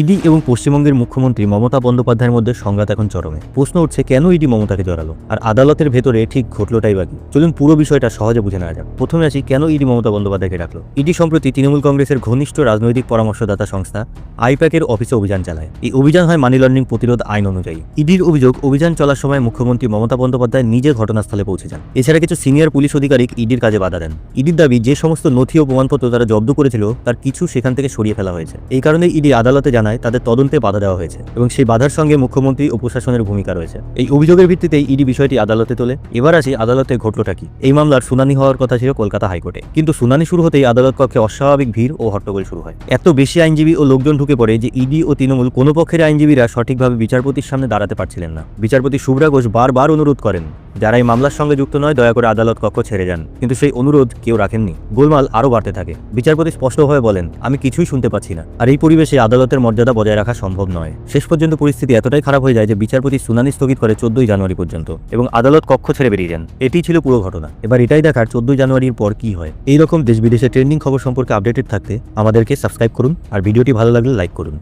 ED এবং পশ্চিমবঙ্গের মুখ্যমন্ত্রী মমতা বন্দ্যোপাধ্যায়ের মধ্যে সংঘাত এখন চরমে। প্রশ্ন উঠছে, কেন ইডি মমতাকে জড়ালো? আর আদালতের ভেতরে ঠিক ঘটলোটাই বাকি চলুন পুরো বিষয়টা সহজে বুঝে নেওয়া যাক। প্রথমে আসি, কেন ইডি মমতা বন্দ্যোপাধ্যায়কে ডাকলো? ইডি সম্প্রতি তৃণমূল কংগ্রেসের ঘনিষ্ঠ রাজনৈতিক পরামর্শদাতা সংস্থা আইপ্যাকের অফিসে অভিযান চালায়। এই অভিযান হয় মানি লন্ডারিং প্রতিরোধ আইন অনুযায়ী। ইডির অভিযোগ, অভিযান চলার সময় মুখ্যমন্ত্রী মমতা বন্দ্যোপাধ্যায় নিজে ঘটনাস্থলে পৌঁছে যান। এছাড়া কিছু সিনিয়র পুলিশ আধিকারিক ইডির কাজে বাধা দেন। ইডির দাবি, যে সমস্ত নথি ও প্রমাণপত্র তারা জব্দ করেছিল, তার কিছু সেখান থেকে সরিয়ে ফেলা হয়েছে। এই কারণে ইডি আদালতে জানায় তাদের তদন্তে বাধা দেওয়া হয়েছে এবং সেই বাধার সঙ্গে মুখ্যমন্ত্রী ও প্রশাসনের ভূমিকা রয়েছে। এই অভিযোগের ভিত্তিতেই ইডি বিষয়টি আদালতে তোলে। এবার আসি আদালতে ঘটলটা কি? এই মামলার শুনানি হওয়ার কথা ছিল কলকাতা হাইকোর্টে। কিন্তু শুনানি শুরু হতেই আদালত কক্ষে অস্বাভাবিক ভিড় ও হট্টগোল শুরু হয়। এত বেশি আইনজীবী ও লোকজন ঢুকে পড়ে যে ইডি ও তৃণমূল কোনো পক্ষের আইনজীবীরা সঠিকভাবে বিচারপতির সামনে দাঁড়াতে পারছিলেন না। বিচারপতি শুভ্রা ঘোষ বারবার অনুরোধ করেন যারা এই মামলার সঙ্গে যুক্ত নয়, দয়া করে আদালত কক্ষ ছেড়ে যান। কিন্তু সেই অনুরোধ কেউ রাখেননি। গোলমাল আরও বাড়তে থাকে। বিচারপতি স্পষ্টভাবে বলেন, আমি কিছুই শুনতে পাচ্ছি না। আর এই পরিবেশে আদালতের মর্যাদা বজায় রাখা সম্ভব নয়। শেষ পর্যন্ত পরিস্থিতি এতটাই খারাপ হয়ে যায় যে বিচারপতি শুনানি স্থগিত করে চোদ্দই জানুয়ারি পর্যন্ত এবং আদালত কক্ষ ছেড়ে বেরিয়ে যান। এটিই ছিল পুরো ঘটনা। এবার এটাই দেখার চোদ্দই জানুয়ারির পর কি হয়। এই রকম দেশ বিদেশের ট্রেন্ডিং খবর সম্পর্কে আপডেটেড থাকতে আমাদেরকে সাবস্ক্রাইব করুন আর ভিডিওটি ভালো লাগলে লাইক করুন।